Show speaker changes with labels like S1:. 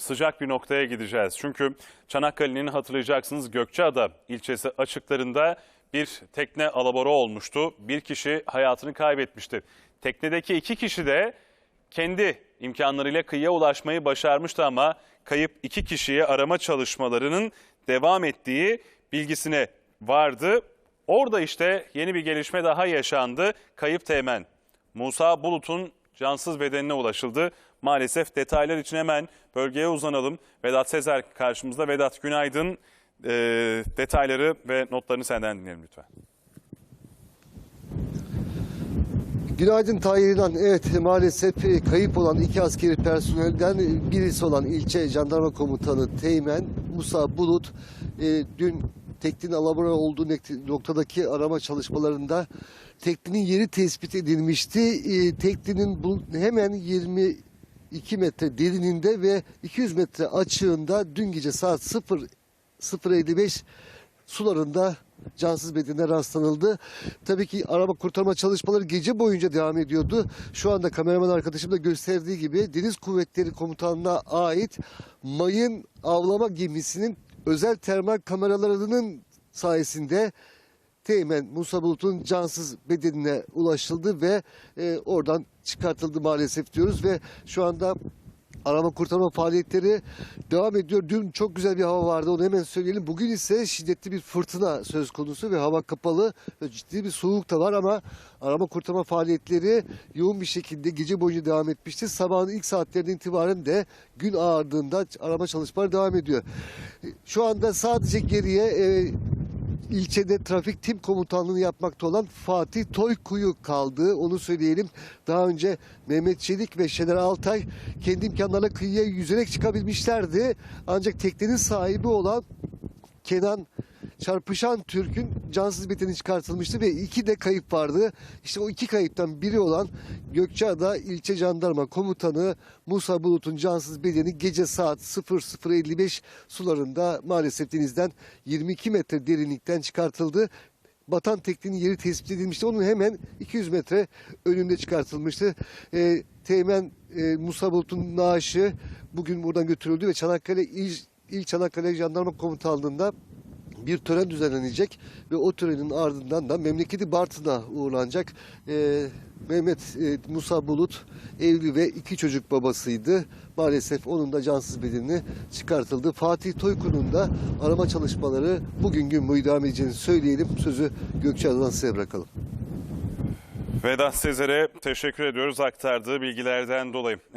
S1: Sıcak bir noktaya gideceğiz. Çünkü Çanakkale'nin hatırlayacaksınız Gökçeada ilçesi açıklarında bir tekne alabora olmuştu. Bir kişi hayatını kaybetmişti. Teknedeki iki kişi de kendi imkanlarıyla kıyıya ulaşmayı başarmıştı ama kayıp iki kişiyi arama çalışmalarının devam ettiği bilgisine vardı. Orada işte yeni bir gelişme daha yaşandı. Kayıp teğmen Musa Bulut'un cansız bedenine ulaşıldı. Maalesef detaylar için hemen bölgeye uzanalım. Vedat Sezer karşımızda. Vedat günaydın. Ee, detayları ve notlarını senden dinleyelim lütfen.
S2: Günaydın Tahir İnan. Evet maalesef e, kayıp olan iki askeri personelden birisi olan ilçe jandarma komutanı Teğmen Musa Bulut e, dün teknenin alabora olduğu noktadaki arama çalışmalarında teknenin yeri tespit edilmişti. E, teknenin bu, hemen 22 metre derininde ve 200 metre açığında dün gece saat 0 0.55 sularında cansız bedenine rastlanıldı. Tabii ki arama kurtarma çalışmaları gece boyunca devam ediyordu. Şu anda kameraman arkadaşım da gösterdiği gibi Deniz Kuvvetleri Komutanlığı'na ait mayın avlama gemisinin özel termal kameralarının sayesinde Teğmen Musa Bulut'un cansız bedenine ulaşıldı ve e, oradan çıkartıldı maalesef diyoruz ve şu anda arama kurtarma faaliyetleri devam ediyor. Dün çok güzel bir hava vardı onu hemen söyleyelim. Bugün ise şiddetli bir fırtına söz konusu ve hava kapalı ve ciddi bir soğuk da var ama arama kurtarma faaliyetleri yoğun bir şekilde gece boyunca devam etmişti. Sabahın ilk saatlerinden itibaren de gün ağardığında arama çalışmaları devam ediyor. Şu anda sadece geriye e, ilçede trafik tim komutanlığını yapmakta olan Fatih Toykuyu kaldı. Onu söyleyelim. Daha önce Mehmet Çelik ve Şener Altay kendi imkanlarıyla kıyıya yüzerek çıkabilmişlerdi. Ancak teknenin sahibi olan Kenan Çarpışan Türk'ün cansız bedeni çıkartılmıştı ve iki de kayıp vardı. İşte o iki kayıptan biri olan Gökçeada İlçe Jandarma Komutanı Musa Bulut'un cansız bedeni gece saat 00.55 sularında maalesef denizden 22 metre derinlikten çıkartıldı. Batan teknenin yeri tespit edilmişti. Onun hemen 200 metre önünde çıkartılmıştı. Ee, Teğmen e, Musa Bulut'un naaşı bugün buradan götürüldü ve Çanakkale İl, İl Çanakkale Jandarma Komutanlığı'nda bir tören düzenlenecek ve o törenin ardından da memleketi Bartın'a uğurlanacak. Ee, Mehmet e, Musa Bulut evli ve iki çocuk babasıydı. Maalesef onun da cansız bedenini çıkartıldı. Fatih Toykun'un da arama çalışmaları bugün gün boyu devam edeceğini söyleyelim. Sözü Gökçeada'dan size bırakalım.
S1: Vedat Sezer'e teşekkür ediyoruz aktardığı bilgilerden dolayı.